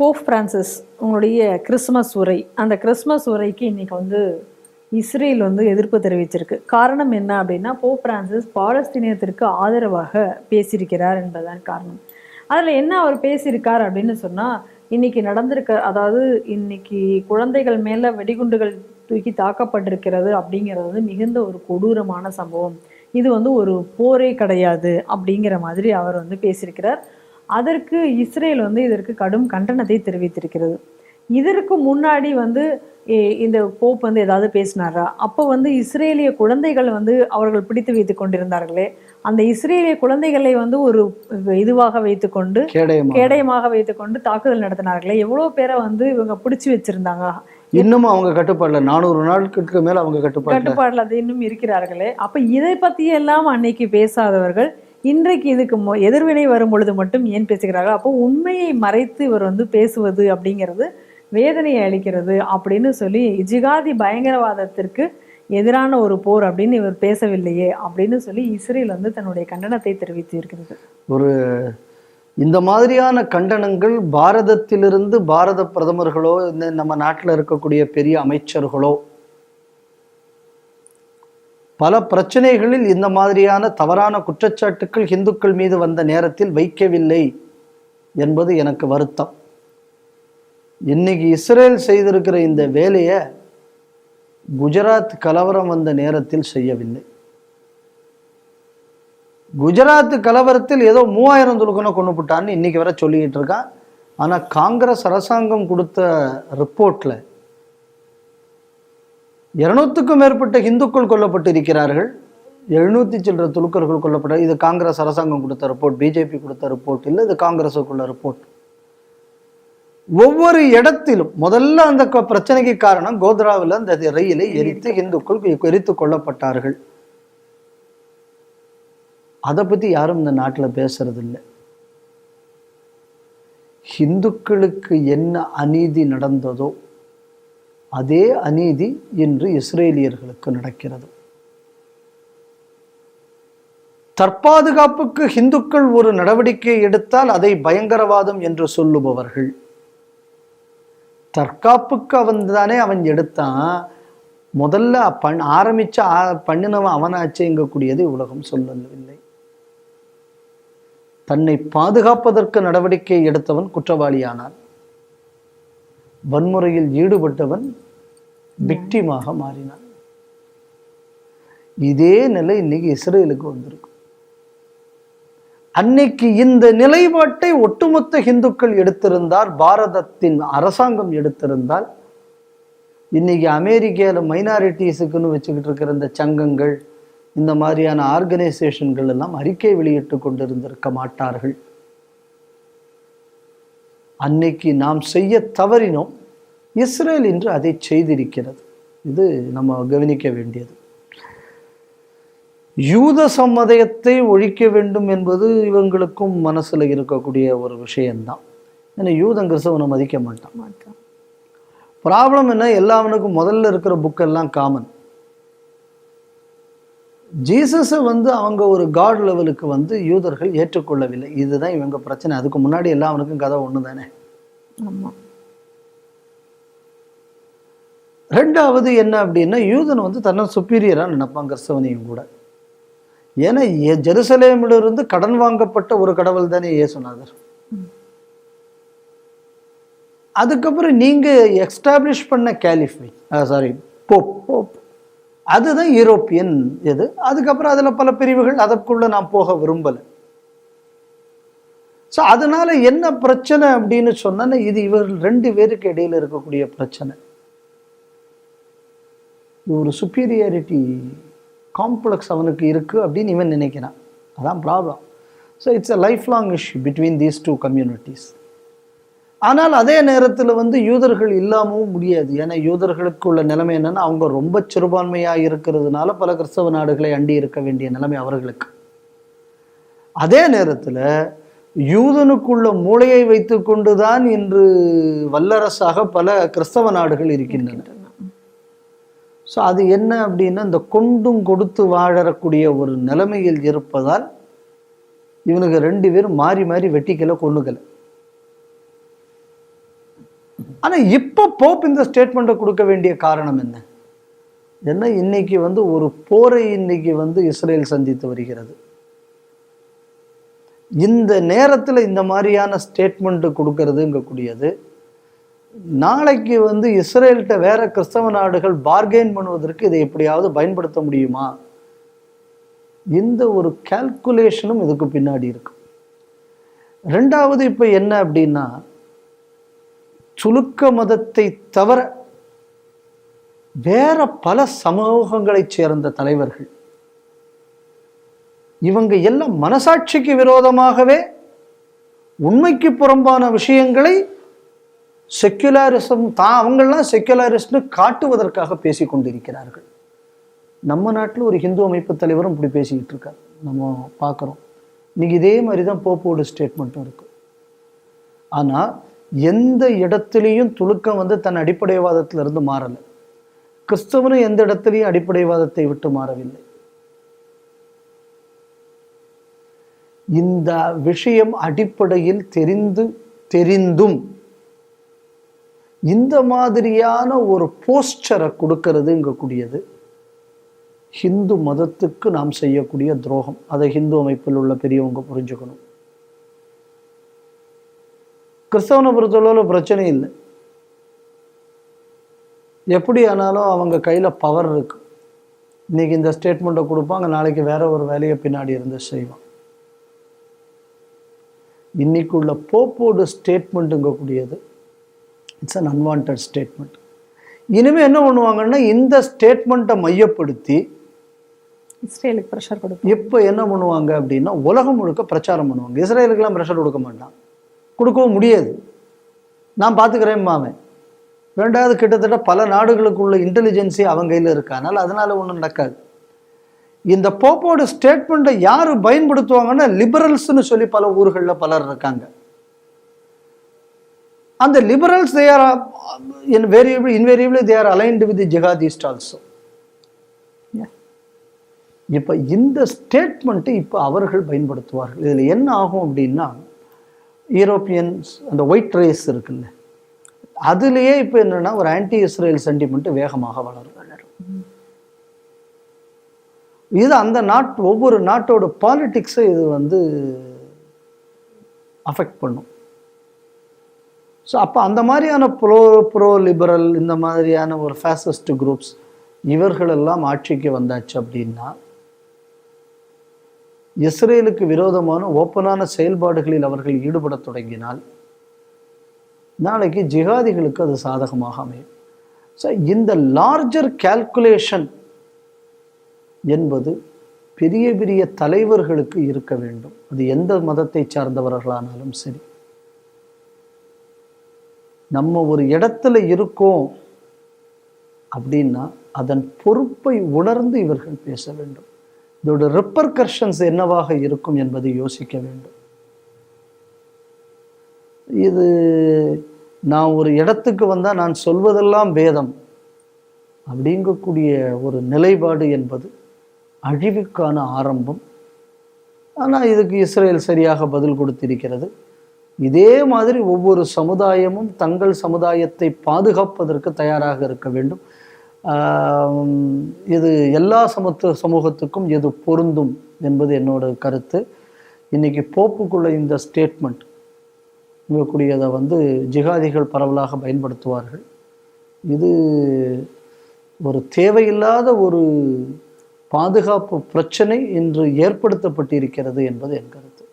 Pope Francis உங்களுடைய Christmas உரை. அந்த கிறிஸ்மஸ் உரைக்கு இன்றைக்கி வந்து இஸ்ரேல் வந்து எதிர்ப்பு தெரிவிச்சிருக்கு. காரணம் என்ன அப்படின்னா போப் பிரான்சிஸ் பாலஸ்தீனியத்திற்கு ஆதரவாக பேசியிருக்கிறார் என்பதுதான் காரணம். அதில் என்ன அவர் பேசியிருக்கார் அப்படின்னு சொன்னால் இன்னைக்கு நடந்திருக்க அதாவது இன்னைக்கு குழந்தைகள் மேலே வெடிகுண்டுகள் தூக்கி தாக்கப்பட்டிருக்கிறது அப்படிங்கிறது வந்து மிகுந்த ஒரு கொடூரமான சம்பவம். இது வந்து ஒரு போரே கிடையாது அப்படிங்கிற மாதிரி அவர் வந்து பேசியிருக்கிறார். அதற்கு இஸ்ரேல் வந்து இதற்கு கடும் கண்டனத்தை தெரிவித்திருக்கிறது. இதற்கு முன்னாடி வந்து இந்த போப் வந்து ஏதாவது பேசினாரா? அப்போ வந்து இஸ்ரேலிய குழந்தைகள் வந்து அவர்கள் பிடித்து வைத்து கொண்டிருந்தார்களே. அந்த இஸ்ரேலிய குழந்தைகளை வந்து ஒரு இதுவாக வைத்துக்கொண்டு கேடயமா கேடயமாக. வைத்துக்கொண்டு தாக்குதல் நடத்தினார்களே. எவ்வளோ பேரை வந்து இவங்க பிடிச்சி வச்சிருந்தாங்க? இன்னமும் அவங்க கட்டுப்பாடுல நானூறு நாட்களுக்கு மேல அவங்க கட்டுப்பாடுல. கட்டுப்பாடுல அது இன்னும் இருக்கிறார்களே. அப்ப இதை பத்தி எல்லாம் அன்னைக்கு பேசாதவர்கள் இன்றைக்கு இதுக்கு மொ- எதிர்வினை வரும் பொழுது மட்டும் ஏன் பேசுகிறார்கள்? அப்போ உண்மையை மறைத்து இவர் வந்து பேசுவது அப்படிங்கிறது வேதனையை அளிக்கிறது அப்படின்னு சொல்லி ஜிகாதி பயங்கரவாதத்திற்கு எதிரான ஒரு போர் அப்படின்னு இவர் பேசவில்லையே அப்படின்னு சொல்லி இஸ்ரேல் வந்து தன்னுடைய கண்டனத்தை தெரிவித்து இருக்கிறது ஒரு இந்த மாதிரியான கண்டனங்கள் பாரதத்திலிருந்து பாரத பிரதமர்களோ இந்த நம்ம நாட்டில் இருக்கக்கூடிய பெரிய அமைச்சர்களோ பல பிரச்சனைகளில் இந்த மாதிரியான தவறான குற்றச்சாட்டுக்கள் இந்துக்கள் மீது வந்த நேரத்தில் வைக்கவில்லை என்பது எனக்கு வருத்தம். இன்னைக்கு இஸ்ரேல் செய்திருக்கிற இந்த வேலையை குஜராத் கலவரம் வந்த நேரத்தில் செய்யவில்லை. குஜராத் கலவரத்தில் ஏதோ மூவாயிரம் துலுக்கனை கொண்டு போட்டான்னு இன்னைக்கு வர சொல்லிக்கிட்டு இருக்கான். ஆனால் காங்கிரஸ் அரசாங்கம் கொடுத்த ரிப்போர்ட்டில் இருநூத்துக்கும் மேற்பட்ட இந்துக்கள் கொல்லப்பட்டிருக்கிறார்கள். எழுநூத்தி சில்லற துலுக்கர்கள் கொல்லப்பட்ட இது காங்கிரஸ் அரசாங்கம் கொடுத்த ரிப்போர்ட் பிஜேபி கொடுத்த ரிப்போர்ட் இல்லை இது காங்கிரஸுக்குள்ள ரிப்போர்ட் ஒவ்வொரு இடத்திலும் முதல்ல அந்த க- பிரச்சனைக்கு காரணம் கோத்ராவில் அந்த ரயிலை எரித்து இந்துக்கள் எரித்து கொல்லப்பட்டார்கள். அதை பத்தி யாரும் இந்த நாட்டில் பேசுறதில்லை. இந்துக்களுக்கு ஹிந்துக்களுக்கு என்ன அநீதி நடந்ததோ அதே அநீதி இன்று இஸ்ரேலியர்களுக்கு நடக்கிறது. தற்பாதுகாப்புக்கு ஹிந்துக்கள் ஒரு நடவடிக்கை எடுத்தால் அதை பயங்கரவாதம் என்று சொல்லுபவர்கள். தற்காப்புக்கு அவன் தானே அவன் எடுத்தான். முதல்ல பண் ஆரம்பிச்ச பண்ணினவன் அவனாச்சேங்கக்கூடியதை உலகம் சொல்லவில்லை. தன்னை பாதுகாப்பதற்கு நடவடிக்கை எடுத்தவன் குற்றவாளியானான். வன்முறையில் ஈடுபட்டவன் விக்டிமாக மாறினான். இதே நிலை இன்னைக்கு இஸ்ரேலுக்கு வந்திருக்கு அன்னைக்கு இந்த நிலைப்பாட்டை ஒட்டுமொத்த இந்துக்கள் எடுத்திருந்தால் பாரதத்தின் அரசாங்கம் எடுத்திருந்தால் இன்னைக்கு அமெரிக்காவில் மைனாரிட்டிஸுக்குன்னு வச்சுக்கிட்டு இருக்கிற இந்த சங்கங்கள் இந்த மாதிரியான ஆர்கனைசேஷன்கள் எல்லாம் அறிக்கை வெளியிட்டு கொண்டிருந்திருக்க மாட்டார்கள். அன்னைக்கு நாம் செய்ய தவறினோம். இஸ்ரேல் இன்று அதை செய்திருக்கிறது. இது நம்ம கவனிக்க வேண்டியது. யூத சம்மதயத்தை ஒழிக்க வேண்டும் என்பது இவங்களுக்கும் மனசுல இருக்கக்கூடிய ஒரு விஷயம்தான். ஏன்னா யூதன் கிறிஸ்தவனை மதிக்க மாட்டான். ப்ராப்ளம் என்ன? எல்லாவனுக்கும் முதல்ல இருக்கிற புக்கெல்லாம் காமன் ஜீசஸை வந்து அவங்க ஒரு காட் லெவலுக்கு வந்து யூதர்கள் ஏற்றுக்கொள்ளவில்லை. இதுதான் இவங்க பிரச்சனை. அதுக்கு முன்னாடி எல்லாவனுக்கும் கதை ஒன்று தானே ரெண்டாவது என்ன அப்படின்னா யூதன் வந்து தன்னை சுப்பீரியராக நினைப்பான் கிறிஸ்தவனையும் கூட. ஏன்னா ஜெருசலேமிலிருந்து கடன் வாங்கப்பட்ட ஒரு கடவுள் தானே இயேசுநாதர். அதுக்கப்புறம் நீங்க எஸ்டாப்ளிஷ் பண்ண கேலிஃபை சாரி போப் போப் அதுதான் யூரோப்பியன் இது அதுக்கப்புறம் அதில் பல பிரிவுகள் அதற்குள்ளே நான் போக விரும்பலை. ஸோ அதனால் என்ன பிரச்சனை அப்படின்னு சொன்னா இது இவர்கள் ரெண்டு பேருக்கு இடையில இருக்கக்கூடிய பிரச்சனை. இது ஒரு சுப்பீரியாரிட்டி காம்ப்ளெக்ஸ் அவனுக்கு இருக்குது அப்படின்னு இவன் நினைக்கிறான். அதான் problem so it's a lifelong issue between these two communities ஆனால் அதே நேரத்தில் வந்து யூதர்கள் இல்லாமவும் முடியாது. ஏன்னா யூதர்களுக்கு உள்ள நிலைமை என்னன்னா அவங்க ரொம்ப சிறுபான்மையாக இருக்கிறதுனால பல கிறிஸ்தவ நாடுகளை அண்டி இருக்க வேண்டிய நிலைமை அவர்களுக்கு. அதே நேரத்தில் யூதனுக்குள்ள மூளையை வைத்துக்கொண்டு தான் இன்று வல்லரசாக பல கிறிஸ்தவ நாடுகள் இருக்கின்றன. ஸோ அது என்ன அப்படின்னா இந்த கொண்டும் கொடுத்து வாழறக்கூடிய ஒரு நிலைமையில் இருப்பதால் இவனுக்கு ரெண்டு பேரும் மாறி மாறி வெட்டிக்கலை கொண்டுக்கலை ஆனால் இப்போ போப் இந்த ஸ்டேட்மெண்ட்டை கொடுக்க வேண்டிய காரணம் என்ன? என்ன இன்னைக்கு வந்து ஒரு போரை இன்னைக்கு வந்து இஸ்ரேல் சந்தித்து வருகிறது. இந்த நேரத்தில் இந்த மாதிரியான ஸ்டேட்மெண்ட்டு கொடுக்கறதுங்கக்கூடியது நாளைக்கு வந்து இஸ்ரேல்கிட்ட வேற கிறிஸ்தவ நாடுகள் பார்கெயின் பண்ணுவதற்கு இதை எப்படியாவது பயன்படுத்த முடியுமா? இந்த ஒரு கால்குலேஷனும் இதுக்கு பின்னாடி இருக்கும் ரெண்டாவது இப்போ என்ன அப்படின்னா சுழுக்க மதத்தை தவிர வேற பல சமூகங்களைச் சேர்ந்த தலைவர்கள். இவங்க எல்லாம் மனசாட்சிக்கு விரோதமாகவே உண்மைக்கு புறம்பான விஷயங்களை செக்குலரிசம் தான் அவங்கள்லாம் செக்குலரிஸ்ட்னு காட்டுவதற்காக பேசிக் கொண்டிருக்கிறார்கள். நம்ம நாட்டில் ஒரு ஹிந்து அமைப்பு தலைவரும் இப்படி பேசிக்கிட்டு இருக்கார். நம்ம பார்க்குறோம். இன்னைக்கு இதே மாதிரி தான் போப்போட ஸ்டேட்மெண்ட்டும் இருக்கும் ஆனால் எந்த இடத்துலையும் துலுக்கம் வந்து தன் அடிப்படைவாதத்திலிருந்து மாறலை. கிறிஸ்தவனும் எந்த இடத்துலையும் அடிப்படைவாதத்தை விட்டு மாறவில்லை. இந்த விஷயம் அடிப்படையில் தெரிந்து தெரிந்தும் இந்த மாதிரியான ஒரு போஸ்டரை கொடுக்கறதுங்கக்கூடியது ஹிந்து மதத்துக்கு நாம் செய்யக்கூடிய துரோகம். அதை ஹிந்து அமைப்பில் உள்ள பெரியவங்க புரிஞ்சுக்கணும். கிறிஸ்தவனை பொறுத்தளவில் பிரச்சனை இல்லை. எப்படி ஆனாலும் அவங்க கையில் பவர் இருக்கு. இன்னைக்கு இந்த ஸ்டேட்மெண்ட்டை கொடுப்பாங்க நாளைக்கு வேற ஒரு வேலையை பின்னாடி இருந்து செய்வான். போப்போடு ஸ்டேட்மெண்ட்டுங்கக்கூடியது இட்ஸ் அன் அன்வான்ட் ஸ்டேட்மெண்ட் இனிமேல் என்ன பண்ணுவாங்கன்னா இந்த ஸ்டேட்மெண்ட்டை மையப்படுத்தி இஸ்ரேலுக்கு ப்ரெஷர் கொடுப்போம் இப்போ என்ன பண்ணுவாங்க அப்படின்னா உலகம் முழுக்க பிரச்சாரம் பண்ணுவாங்க. இஸ்ரேலுக்கெல்லாம் ப்ரெஷர் கொடுக்க மாட்டான். கொடுக்கவும் முடியாது. நான் பார்த்துக்கிறேன் மாமே ரெண்டாவது கிட்டத்தட்ட பல நாடுகளுக்குள்ள இன்டெலிஜென்சி அவங்க கையில் இருக்கு. அதனால் ஒன்றும் நடக்காது. இந்த போப்போட ஸ்டேட்மெண்ட்டை யார் பயன்படுத்துவாங்கன்னா லிபரல்ஸ்னு சொல்லி பல ஊர்களில் பலர் இருக்காங்க. அந்த liberals they are invariable invariably they are aligned with jihadist also இப்போ இந்த ஸ்டேட்மெண்ட்டு இப்போ அவர்கள் பயன்படுத்துவார்கள். இதில் என்ன ஆகும் அப்படின்னா யூரோப்பியன்ஸ் அந்த ஒயிட் ரேஸ் இருக்குல்ல அதுலேயே இப்போ என்னென்னா ஒரு ஆன்டி இஸ்ரேல் சென்டிமெண்ட்டு வேகமாக வளரும். இது அந்த நாட் ஒவ்வொரு நாட்டோட பாலிட்டிக்ஸை இது வந்து அஃபெக்ட் பண்ணும். ஸோ அப்போ அந்த மாதிரியான ப்ரோ ப்ரோ லிபரல் இந்த மாதிரியான ஒரு ஃபேசிஸ்ட் குரூப்ஸ் இவர்களெல்லாம் ஆட்சிக்கு வந்தாச்சு அப்படின்னா இஸ்ரேலுக்கு விரோதமான ஓப்பனான செயல்பாடுகளில் அவர்கள் ஈடுபடத் தொடங்கினால் நாளைக்கு ஜிகாதிகளுக்கு அது சாதகமாக அமையும். ஸோ இந்த லார்ஜர் கால்குலேஷன் என்பது பெரிய பெரிய தலைவர்களுக்கு இருக்க வேண்டும். அது எந்த மதத்தை சார்ந்தவர்களானாலும் சரி. நம்ம ஒரு இடத்துல இருக்கோம் அப்படின்னா அதன் பொறுப்பை உணர்ந்து இவர்கள் பேச வேண்டும். இதோட ரிப்பர்கர்ஷன்ஸ் என்னவாக இருக்கும் என்பதை யோசிக்க வேண்டும். இது நான் ஒரு இடத்துக்கு வந்தால் நான் சொல்வதெல்லாம் வேதம். அப்படிங்கக்கூடிய ஒரு நிலைப்பாடு என்பது அழிவுக்கான ஆரம்பம். ஆனால் இதுக்கு இஸ்ரேல் சரியாக பதில் கொடுத்திருக்கிறது. இதே மாதிரி ஒவ்வொரு சமுதாயமும் தங்கள் சமுதாயத்தை பாதுகாப்பதற்கு தயாராக இருக்க வேண்டும். இது எல்லா சமத்துவ சமூகத்துக்கும் இது பொருந்தும் என்பது என்னோட கருத்து. இன்னைக்கு போப்புக்குள்ள இந்த ஸ்டேட்மெண்ட் இருக்கக்கூடியதை வந்து ஜிகாதிகள் பரவலாக பயன்படுத்துவார்கள். இது ஒரு தேவையில்லாத ஒரு பாதுகாப்பு பிரச்சனை இன்று ஏற்படுத்தப்பட்டிருக்கிறது என்பது என் கருத்து.